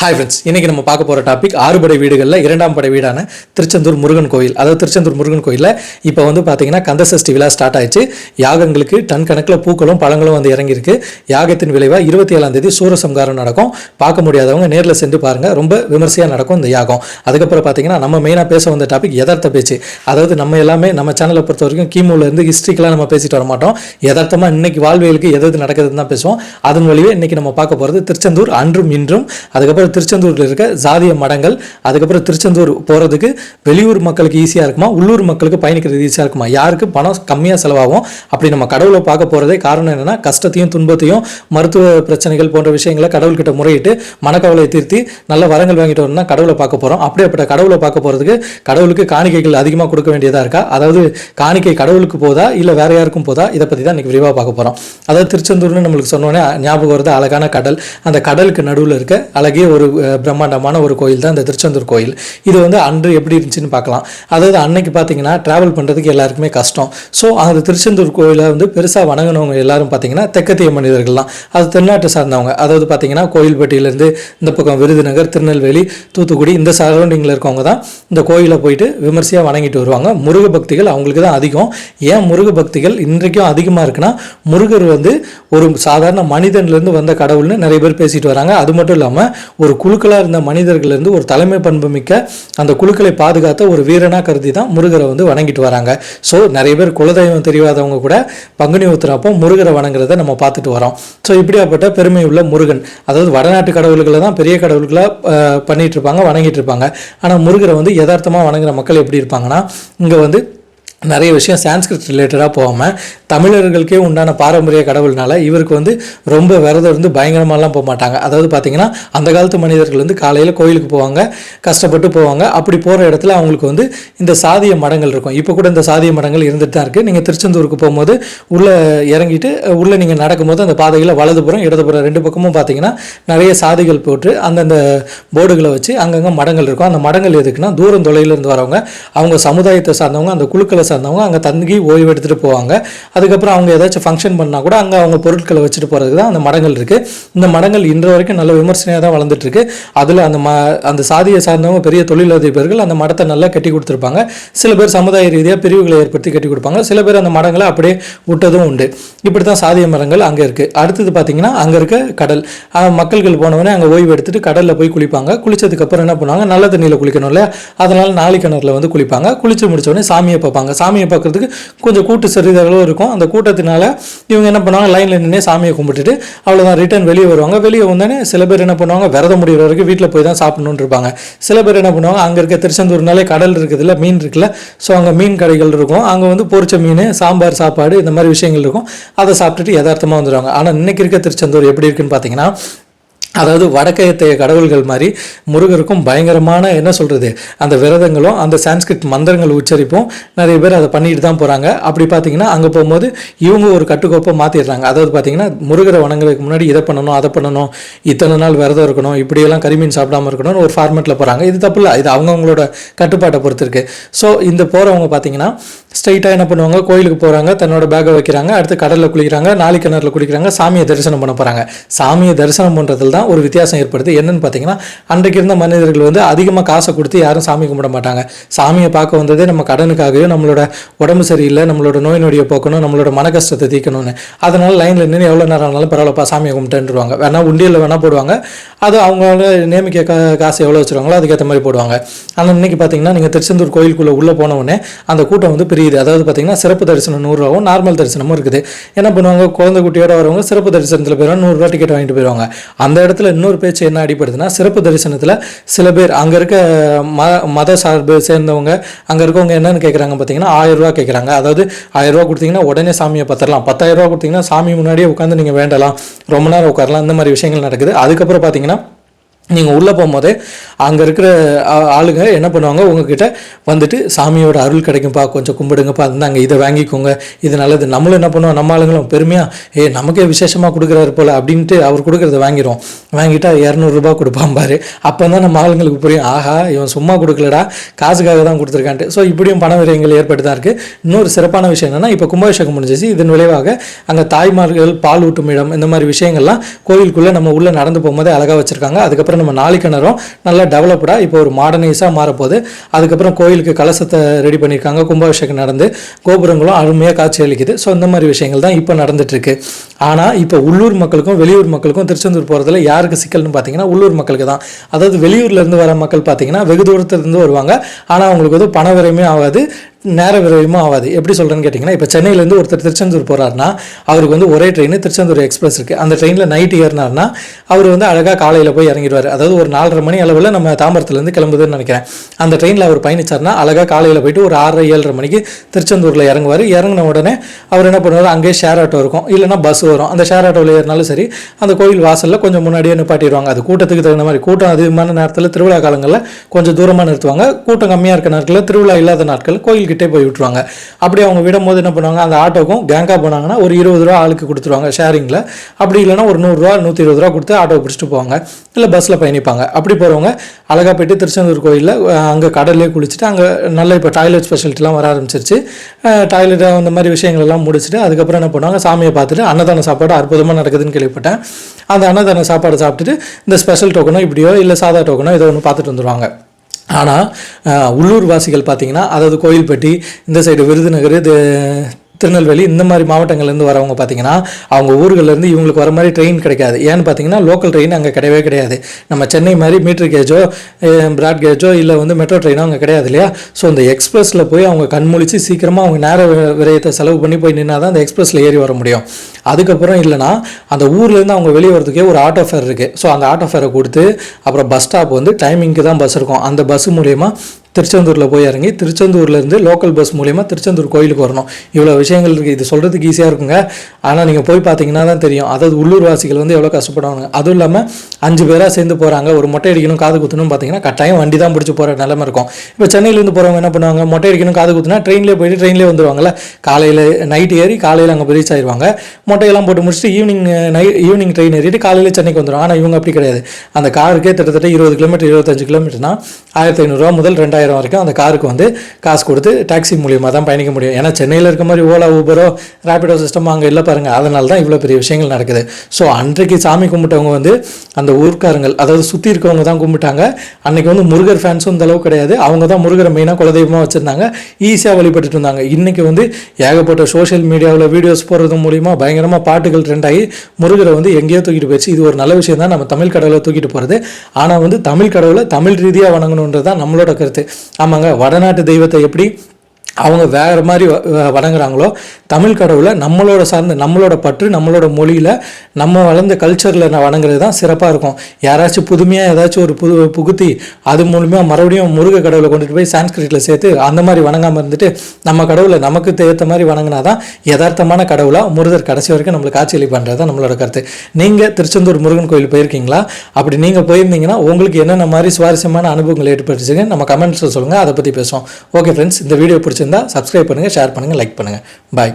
Hi friends இன்றைக்கி நம்ம பார்க்க போகிற டாபிக் ஆறுபடை வீடுகளில் இரண்டாம் படை வீடான திருச்செந்தூர் முருகன் கோயில். அதாவது திருச்செந்தூர் முருகன் கோயிலில் இப்போ வந்து பார்த்தீங்கன்னா கந்தசஷ்டி விழா ஸ்டார்ட் ஆயிடுச்சு. யாகங்களுக்கு டன் கணக்கில் பூக்களும் பழங்களும் வந்து இறங்கியிருக்கு. யாகத்தின் விளைவாக இருபத்தி ஏழாம் தேதி சூரசம்காரம் நடக்கும். பார்க்க முடியாதவங்க நேரில் சென்று பாருங்கள் ரொம்ப விமர்சையாக நடக்கும் இந்த யாகம். அதுக்கப்புறம் பார்த்தீங்கன்னா நம்ம மெயினாக பேச வந்த டாபிக் யதார்த்த பேச்சு. அதாவது நம்ம எல்லாமே நம்ம சேனலை பொறுத்த வரைக்கும் கீமூலேருந்து ஹிஸ்ட்ரிக்கெலாம் நம்ம பேசிட்டு வர மாட்டோம். யதார்த்தமாக இன்னைக்கு வாழ்வியலுக்கு எது எது நடக்குதுன்னு தான் பேசுவோம். அதன் வழியே இன்றைக்கி நம்ம பார்க்க போகிறது திருச்செந்தூர் அன்றும் இன்றும். அதுக்கப்புறம் திருச்செந்தூரில் இருக்க ஜாதிய மடங்கள் அதுக்கப்புறம் திருச்செந்தூர் போகிறதுக்கு வெளியூர் மக்களுக்கு ஈஸியாக இருக்குமா? உள்ளூர் மக்களுக்கு பயணிக்கிறது ஈஸியாக இருக்குமா? யாருக்கு பணம் கம்மியாக செலவாகும்? அப்படி நம்ம கடவுளை பார்க்க போகிறதே காரணம் என்னென்னா கஷ்டத்தையும் துன்பத்தையும் மருத்துவ பிரச்சனைகள் போன்ற விஷயங்களை கடவுள்கிட்ட முறையிட்டு மனக்கவலை திருத்தி நல்ல வரங்கள் வாங்கிட்டு வரணும்னா கடவுளை பார்க்க போகிறோம் அப்படியேப்பட்ட கடவுளை பார்க்க போகிறதுக்கு கடவுளுக்கு காணிக்கைகள் அதிகமாக கொடுக்க வேண்டியதாக இருக்கா? அதாவது காணிக்கை கடவுளுக்கு போதா இல்லை வேற யாருக்கும் போதா? இதை பற்றி தான் இன்றைக்கி விரிவாக பார்க்க போகிறோம் அதாவது திருச்செந்தூர்னு நம்மளுக்கு சொன்னோன்னே ஞாபகம் வருது அழகான கடல். அந்த கடலுக்கு நடுவில் இருக்க அழகிய ஒரு ஒரு பிரம்மாண்டமான ஒரு கோயில் தான் இந்த திருச்செந்தூர் கோயில். இது வந்து அன்று எப்படி இருந்துச்சுன்னு பார்க்கலாம். அதாவது அன்னைக்கு பார்த்தீங்கன்னா ட்ராவல் பண்ணுறதுக்கு எல்லாருக்குமே கஷ்டம். ஸோ அந்த திருச்செந்தூர் கோயிலை வந்து பெருசாக வணங்கினவங்க எல்லாரும் பார்த்தீங்கன்னா தெற்கத்திய மனிதர்கள் தான். அது தென்னாட்டு சார்ந்தவங்க. அதாவது பார்த்தீங்கன்னா கோயில்பட்டியிலேருந்து இந்த பக்கம் விருதுநகர் திருநெல்வேலி தூத்துக்குடி இந்த சரௌண்டிங்கில் இருக்கவங்க தான் இந்த கோயிலை போயிட்டு விமர்சையாக வணங்கிட்டு வருவாங்க. முருக பக்திகள் அவங்களுக்கு தான் அதிகம். ஏன் முருக பக்திகள் இன்றைக்கும் அதிகமாக இருக்குன்னா முருகர் வந்து ஒரு சாதாரண மனிதன்லேருந்து வந்த கடவுள்னு நிறைய பேர் பேசிட்டு வராங்க. அது மட்டும் இல்லாமல் ஒரு குழுக்களாக இருந்த மனிதர்கள்லேருந்து ஒரு தலைமை பண்பு மிக்க அந்த குழுக்களை பாதுகாத்த ஒரு வீரனாக கருதி தான் முருகரை வந்து வணங்கிட்டு வராங்க. ஸோ நிறைய பேர் குலதெய்வம் தெரியாதவங்க கூட பங்குனி உத்திரப்போ முருகரை வணங்குறத நம்ம பார்த்துட்டு வரோம். ஸோ இப்படியாப்பட்ட பெருமை உள்ள முருகன் அதாவது வடநாட்டு கடவுள்களை தான் பெரிய கடவுள்களாக பண்ணிகிட்டு இருப்பாங்க வணங்கிட்டு இருப்பாங்க. ஆனால் முருகரை வந்து யதார்த்தமாக வணங்குற மக்கள் எப்படி இருப்பாங்கன்னா இங்கே வந்து நிறைய விஷயம் சான்ஸ்கிரிட் ரிலேட்டடாக போகாமல் தமிழர்களுக்கே உண்டான பாரம்பரிய கடவுள்னால இவருக்கு வந்து ரொம்ப விரதம் இருந்து பயங்கரமாலாம் போக மாட்டாங்க. அதாவது பார்த்தீங்கன்னா அந்த காலத்து மனிதர்கள் வந்து காலையில் கோயிலுக்கு போவாங்க கஷ்டப்பட்டு போவாங்க. அப்படி போகிற இடத்துல அவங்களுக்கு வந்து இந்த சாதிய மடங்கள் இருக்கும். இப்போ கூட இந்த சாதிய மடங்கள் இருந்துட்டு தான் இருக்குது நீங்கள் திருச்செந்தூருக்கு போகும்போது உள்ளே இறங்கிட்டு உள்ளே நீங்கள் நடக்கும்போது அந்த பாதையில் வலதுபுறம் இடதுபுறம் ரெண்டு பக்கமும் பார்த்தீங்கன்னா நிறைய சாதிகள் போட்டு அந்தந்த போர்டுகளை வச்சு அங்கங்கே மடங்கள் இருக்கும். அந்த மடங்கள் எதுக்குன்னா தூரம் தொலையிலேருந்து வரவங்க அவங்க சமுதாயத்தை சார்ந்தவங்க அந்த குழுக்களை சார்ந்தவங்க அங்கே தங்கி ஓய்வு எடுத்துகிட்டு போவாங்க. அதுக்கப்புறம் அவங்க ஏதாச்சும் ஃபங்க்ஷன் பண்ணால் கூட அங்கே அவங்க பொருட்களை வச்சுட்டு போகிறதுக்கு தான் அந்த மடங்கள் இருக்குது இந்த மடங்கள் இன்று வரைக்கும் நல்ல விமர்சனையாக தான் வளர்ந்துட்டு இருக்கு. அதில் அந்த ம அந்த சாதியை சார்ந்தவங்க பெரிய தொழிலதிபர்கள் அந்த மடத்தை நல்லா கட்டி கொடுத்துருப்பாங்க. சில பேர் சமுதாய ரீதியாக பிரிவுகளை ஏற்படுத்தி கட்டி கொடுப்பாங்க. சில பேர் அந்த மடங்களை அப்படியே விட்டதும் உண்டு. இப்படி தான் சாதிய மரங்கள் அங்கே இருக்குது அடுத்தது பார்த்தீங்கன்னா அங்கே இருக்க கடல். மக்கள்கள் போனவொடனே அங்கே ஓய்வு எடுத்துட்டு கடலில் போய் குளிப்பாங்க. குளிச்சதுக்கப்புறம் என்ன பண்ணுவாங்க? நல்ல தண்ணியில் குளிக்கணும் இல்லையா? அதனால் நாளி கிணறுல வந்து குளிப்பாங்க. குளிச்சு முடிச்ச உடனே சாமியை பார்ப்பாங்க. சாமியை பார்க்குறதுக்கு கொஞ்சம் கூட்டு சரிதர்களும் இருக்கும். அந்த கூட்டத்தினால இவங்க என்ன பண்ணுவாங்க? லைனில் நின்று சாமியை கும்பிட்டுட்டு அவ்வளோதான் ரிட்டர்ன் வெளியே வருவாங்க. வெளியே வந்தோடனே சில பேர் என்ன பண்ணுவாங்க? விரதம் முடிகிற வரைக்கும் வீட்டில் போய் தான் சாப்பிடணும்னு இருப்பாங்க. சில பேர் என்ன பண்ணுவாங்க? அங்கே இருக்க திருச்செந்தூர்னாலே கடல் இருக்குதுல்ல மீன் இருக்குல்ல ஸோ அங்கே மீன் கடைகள் இருக்கும். அங்கே வந்து பொரிச்ச மீன் சாம்பார் சாப்பாடு இந்த மாதிரி விஷயங்கள் இருக்கும். அதை சாப்பிட்டுட்டு யதார்த்தமாக வந்துடுவாங்க ஆனால் இன்னைக்கு இருக்க திருச்செந்தூர் எப்படி இருக்குன்னு பார்த்தீங்கன்னா அதாவது வடக்கையத்தைய கடவுள்கள் மாதிரி முருகருக்கும் பயங்கரமான என்ன சொல்கிறது அந்த விரதங்களும் அந்த சான்ஸ்கிரிட் மந்திரங்கள் உச்சரிப்பும் நிறைய பேர் அதை பண்ணிட்டு தான் போகிறாங்க அப்படி பார்த்தீங்கன்னா அங்கே போகும்போது இவங்க ஒரு கட்டுக்கோப்பை மாற்றிடுறாங்க அதாவது பார்த்தீங்கன்னா முருகரை வணங்குறதுக்கு முன்னாடி இதை பண்ணணும் அதை பண்ணணும் இத்தனை நாள் விரதம் இருக்கணும் இப்படியெல்லாம் கரிமீன் சாப்பிடாம இருக்கணும்னு ஒரு ஃபார்மேட்டில் போகிறாங்க இது தப்பு இல்லை இது அவங்கவுங்களோட கட்டுப்பாட்டை பொறுத்து இருக்குது ஸோ இந்த போகிறவங்க பார்த்தீங்கன்னா ஸ்ட்ரைட்டாக என்ன பண்ணுவாங்க? கோயிலுக்கு போகிறாங்க தன்னோட பேக்கை வைக்கிறாங்க அடுத்து கடலில் குளிக்கிறாங்க நாளி கிணறுல குளிக்கிறாங்க சாமியை தரிசனம் பண்ண போகிறாங்க சாமியை தரிசனம் பண்ணுறதுல தான் ஒரு வித்தியாசம் ஏற்படுது. என்னன்னு பார்த்தீங்கன்னா அன்றைக்கு இருந்த மனிதர்கள் வந்து அதிகமாக காசை கொடுத்து யாரும் சாமி கும்பிட மாட்டாங்க. சாமியை பார்க்க வந்ததே நம்ம கடனுக்காகவே நம்மளோட உடம்பு சரியில்லை நம்மளோட நோய் நொடியை போக்கணும் நம்மளோட மன கஷ்டத்தை தீக்கணும்னு அதனால் லைனில் நின்று எவ்வளோ நேரம் ஆனாலும் பரவாயில்லப்பா சாமியை கும்பிட்டுருவாங்க வேணால் உண்டியில் வேணால் போடுவாங்க. அது அவங்களோட நியமிக்க கா காசு எவ்வளோ வச்சுருவாங்களோ அதுக்கேற்ற மாதிரி போடுவாங்க. ஆனால் இன்னைக்கு பார்த்தீங்கன்னா நீங்கள் திருச்செந்தூர் கோயிலுக்குள்ளே உள்ளே போனவுடனே அந்த கூட்டம் வந்து பிரியுது. அதாவது பார்த்தீங்கன்னா சிறப்பு தரிசனம் நூறுரூவாவும் நார்மல் தரிசனமும் இருக்குது. என்ன பண்ணுவாங்க? குழந்தை குட்டியோட வரவங்க சிறப்பு தரிசனத்தில் போயிடுவாங்க நூறுரூவா டிக்கெட் வாங்கிட்டு போயிடுவாங்க. அந்த இடத்துல இன்னொரு பேச்சு என்ன அடிப்படுதுன்னா சிறப்பு தரிசனத்தில் சில பேர் அங்கே இருக்க ம மத சார்பு சேர்ந்தவங்க அங்கே இருக்கவங்க என்னென்னு கேட்குறாங்க பார்த்தீங்கன்னா ஆயிரம் ரூபா கேட்குறாங்க அதாவது ஆயிரம் ரூபா கொடுத்தீங்கன்னா உடனே சாமியை பத்திரலாம். பத்தாயிரம் கொடுத்தீங்கன்னா சாமி முன்னாடியே உட்காந்து நீங்கள் வேண்டலாம். ரொம்ப நேரம் உட்காரலாம். இந்த மாதிரி விஷயங்கள் நடக்குது. அதுக்கப்புறம் பார்த்தீங்கன்னா நீங்கள் உள்ளே போகும்போதே அங்கே இருக்கிற ஆளுங்க என்ன பண்ணுவாங்க? உங்ககிட்ட வந்துட்டு சாமியோட அருள் கிடைக்கும்ப்பா கொஞ்சம் கும்பிடுங்கப்பா இருந்தாங்க இதை வாங்கிக்கோங்க. இது நல்லது. நம்மளும் என்ன பண்ணுவோம்? நம்ம ஆளுங்களும் பெருமையாக ஏ நமக்கே விசேஷமாக கொடுக்குறாரு போல் அப்படின்ட்டு அவர் கொடுக்குறத வாங்கிடுவோம். வாங்கிட்டா இரநூறுபா கொடுப்பான் பாரு. அப்போ தான் நம்ம ஆளுங்களுக்கு புரியும். ஆஹா இவன் சும்மா கொடுக்கலடா காசுக்காக தான் கொடுத்துருக்கான்ட்டு. ஸோ இப்படியும் பண விரயங்கள் ஏற்பட்டு தான் இருக்குது இன்னொரு சிறப்பான விஷயம் என்னன்னா இப்போ கும்பாபிஷேகம் முடிஞ்சிச்சு. இதன் விளைவாக அங்கே தாய்மார்கள் பால் ஊட்டும் இடம் இந்த மாதிரி விஷயங்கள்லாம் கோயிலுக்குள்ளே நம்ம உள்ளே நடந்து போகும்போதே அழகாக வச்சுருக்காங்க. அதுக்கப்புறம் நம்ம நாளை கிணறும் நல்லா டெவலப்டாக இப்போ ஒரு மாடர்னைஸாக மாறப்போகுது. அதுக்கப்புறம் கோயிலுக்கு கலசத்தை ரெடி பண்ணியிருக்காங்க. கும்பாபிஷேகம் நடந்து கோபுரங்களும் அருமையாக காட்சி அளிக்குது. ஸோ இந்த மாதிரி விஷயங்கள் தான் இப்போ நடந்துட்டுருக்கு. ஆனால் இப்போ உள்ளூர் மக்களுக்கும் வெளியூர் மக்களுக்கும் திருச்செந்தூர் போகிறதுல யாருக்கு சிக்கல்னு பார்த்தீங்கன்னா உள்ளூர் மக்களுக்கு தான். அதாவது வெளியூர்லேருந்து வர மக்கள் பார்த்தீங்கன்னா வெகு தூரத்துலேருந்து வருவாங்க. ஆனால் அவங்களுக்கு வந்து பண விரயமே ஆகாது. நேர விரயமும் ஆகாது எப்படி சொல்கிறேன்னு கேட்டிங்கன்னா இப்போ சென்னையிலேருந்து ஒருத்தர் திருச்செந்தூர் போகிறாருன்னா அவருக்கு வந்து ஒரே ட்ரெயின் திருச்செந்தூர் எக்ஸ்பிரஸ் இருக்குது அந்த ட்ரெயினில் நைட்டு ஏறினார்னா அவர் வந்து அழகாக காலையில் போய் இறங்கிடுவார். அதாவது ஒரு நாலரை மணி அளவில் நம்ம தாம்பரத்துலேருந்து கிளம்புதுன்னு நினைக்கிறேன். அந்த ட்ரெயினில் அவர் பயணிச்சார்னா அழகாக காலையில் போயிட்டு ஒரு ஆறரை ஏழரை மணிக்கு திருச்செந்தூரில் இறங்குவார். இறங்கின உடனே அவர் என்ன பண்ணுவார்? அங்கேயே ஷேர் ஆட்டோ இருக்கும். இல்லைனா பஸ் வரும். அந்த ஷேர் ஆட்டோவில் ஏறினாலும் சரி அந்த கோயில் வாசலில் கொஞ்சம் முன்னாடியே நிப்பாட்டிடுவாங்க. அது கூட்டத்துக்கு தகுந்த மாதிரி கூட்டம் அதிகமான நேரத்தில் திருவிழா காலங்களில் கொஞ்சம் தூரமாக நிறுத்துவாங்க. கூட்டம் கம்மியாக இருக்க நாட்களில் திருவிழா இல்லாத நாட்கள் கோயில் கிட்டே போய் விட்டுருவாங்க. அப்படி அவங்க விடும் போது என்ன பண்ணுவாங்க? அந்த ஆட்டோக்கும் கேங்காக போனாங்கன்னா ஒரு இருபது ரூபா ஆளுக்கு கொடுத்துருவாங்க ஷேரிங்கில் அப்படி இல்லைன்னா ஒரு நூறுரூவா நூற்றி இருபது ரூபா கொடுத்து ஆட்டோ பிடிச்சிட்டு போவாங்க. இல்லை பஸ்ஸில் பயணிப்பாங்க. அப்படி போகிறவங்க அழகாக போயிட்டு திருச்செந்தூர் கோயிலில் அங்கே கடல்லே குளிச்சுட்டு அங்கே நல்ல இப்போ டாய்லெட் ஸ்பெஷாலிட்டிலாம் வர ஆரம்பிச்சிருச்சு. டாய்லெட் அந்த மாதிரி விஷயங்கள் எல்லாம் முடிச்சுட்டு அதுக்கப்புறம் என்ன பண்ணுவாங்க? சாமியை பார்த்துட்டு அன்னதான சாப்பாடு அற்புதமாக நடக்குதுன்னு கேள்விப்பட்டேன். அந்த அன்னதான சாப்பாடு சாப்பிட்டுட்டு இந்த ஸ்பெஷல் டோக்கனோ இப்படியோ இல்லை சாதா டோக்கனோ ஏதோ ஒன்று பார்த்துட்டு வந்துடுவாங்க ஆனால் உள்ளூர் வாசிகள் பார்த்தீங்கன்னா அதாவது கோயில்பட்டி இந்த சைடு விருதுநகர் இது திருநெல்வேலி இந்த மாதிரி மாவட்டங்கள்லேருந்து வரவங்க பார்த்தீங்கன்னா அவங்க ஊர்கள்லேருந்து இவங்களுக்கு வர மாதிரி ட்ரெயின் கிடைக்காது. ஏன்னு பார்த்தீங்கன்னா லோக்கல் ட்ரெயின் அங்கே கிடையவே கிடையாது. நம்ம சென்னை மாதிரி மீட்டர் கேஜோ பிராட் கேஜோ இல்லை வந்து மெட்ரோ ட்ரெயினோ அங்கே கிடையாது இல்லையா? ஸோ அந்த எக்ஸ்பிரஸில் போய் அவங்க கண்முழிச்சு சீக்கிரமாக அவங்க நேர வி- விரயத்தை செலவு பண்ணி போய் நின்னா தான் அந்த எக்ஸ்பிரஸில் ஏறி வர முடியும். அதுக்கப்புறம் இல்லைனா அந்த ஊர்லேருந்து அவங்க வெளியே வரதுக்கே ஒரு ஆட்டோ ஃபேர் இருக்குது ஸோ அந்த ஆட்டோ ஃபேரை கொடுத்து அப்புறம் பஸ் ஸ்டாப் வந்து டைமிங்க்கு தான் பஸ் இருக்கும். அந்த பஸ் மூலயமா திருச்செந்தூரில் போய் இறங்கி திருச்செந்தூர்லேருந்து லோக்கல் பஸ் மூலிமா திருச்செந்தூர் கோயிலுக்கு வரணும். இவ்வளோ விஷயங்கள் இருக்குது இது சொல்கிறதுக்கு ஈஸியாக இருக்குங்க. ஆனால் நீங்கள் போய் பார்த்தீங்கன்னா தான் தெரியும். அதாவது உள்ளூர் வாசிகள் வந்து எவ்வளோ கஷ்டப்படுவாங்க அதுவும் இல்லாமல் அஞ்சு பேராக சேர்ந்து போகிறாங்க ஒரு மொட்டை அடிக்கணும் காது குத்தணும் பார்த்தீங்கன்னா கட்டாயம் வண்டி தான் பிடிச்சி போகிற நிலமை இருக்கும். இப்போ சென்னையிலேருந்து போகிறவங்க என்ன பண்ணுவாங்க? மொட்டை அடிக்கணும் காது குத்துனா ட்ரெயின்லேயே போயிட்டு ட்ரெயின்லேயே வந்துருவாங்கல்ல. காலையில் நைட் ஏறி காலையில் அங்கே ரீச் ஆயிடுவாங்க மொட்டையெல்லாம் போட்டு முடிச்சுட்டு ஈவினிங் நை ஈவினிங் ட்ரெயின் ஏறிட்டு காலையில் சென்னைக்கு வந்துடும் ஆனால் இவங்க அப்படி கிடையாது. அந்த காருக்கே கிட்டத்தட்ட இருபது கிலோமீட்டர் இருபத்தஞ்சு கிலோமீட்டர்னா ஆயிரத்தி ஐநூறுரூவா முதல் ரெண்டாயிரம் வரைக்கும் அந்த காருக்கு வந்து காசு கொடுத்து டாக்ஸி மூலியமாக தான் பயணிக்க முடியும். ஏன்னா சென்னையில் இருக்க மாதிரி ஓலா ஊபரோ ரேபிடோ சிஸ்டம் அங்கே இல்லை பாருங்கள் அதனால தான் இவ்வளோ பெரிய விஷயங்கள் நடக்குது. ஸோ அன்றைக்கு சாமி கும்பிட்டவங்க வந்து அந்த ஊர்க்காரங்கள் அதாவது சுற்றி இருக்கவங்க தான் கும்பிட்டாங்க. அன்றைக்கி வந்து முருகர் ஃபேன்ஸும் இந்த அளவு கிடையாது. அவங்க தான் முருகரை மெயினாக குலதெய்வமாக வச்சுருந்தாங்க. ஈஸியாக வழிபட்டுட்டு இருந்தாங்க. இன்றைக்கி வந்து ஏகப்பட்ட சோஷியல் மீடியாவில் வீடியோஸ் போடுறது மூலிமா பயங்கரமாக பாட்டுகள் ட்ரெண்ட் ஆகி முருகரை வந்து எங்கேயோ தூக்கிட்டு போயிடுச்சு. இது ஒரு நல்ல விஷயம் தான். நம்ம தமிழ் கடவுளை தூக்கிட்டு போகிறது ஆனால் வந்து தமிழ் கடவுளை தமிழ் ரீதியாக வணங்கணுன்றது தான் நம்மளோட கருத்து. ஆமாங்க வடநாட்டு தெய்வத்தை எப்படி அவங்க வேறு மாதிரி வ- வணங்குறாங்களோ தமிழ் கடவுளை நம்மளோட சார்ந்த நம்மளோட பற்று நம்மளோட மொழியில் நம்ம வளர்ந்த கல்ச்சரில் நான் வணங்குறது தான் சிறப்பாக இருக்கும். யாராச்சும் புதுமையாக ஏதாச்சும் ஒரு புது புகுத்தி அது மூலிமா மறுபடியும் முருக கடவுளை கொண்டுட்டு போய் சான்ஸ்கிரிட்டில் சேர்த்து அந்த மாதிரி வணங்காமல் இருந்துட்டு நம்ம கடவுளை நமக்கு ஏற்ற மாதிரி வணங்கினா தான் யதார்த்தமான கடவுளாக முருகர் கடைசி வரைக்கும் நம்மளுக்கு காட்சியளி பண்ணுறது தான் நம்மளோட கருத்து. நீங்கள் திருச்செந்தூர் முருகன் கோயில் போயிருக்கீங்களா? அப்படி நீங்கள் போயிருந்தீங்கன்னா உங்களுக்கு என்னென்ன மாதிரி சுவாரஸ்யமான அனுபவங்கள் ஏற்பட்டுச்சுங்க நம்ம கமெண்ட்ஸில் சொல்லுங்கள் அதை பற்றி பேசுவோம். ஓகே ஃப்ரெண்ட்ஸ் இந்த வீடியோ பிடிச்சிருந்தா சப்ஸ்கிரைப் பண்ணுங்கள் ஷேர் பண்ணுங்கள் லைக் பண்ணுங்கள் பாய்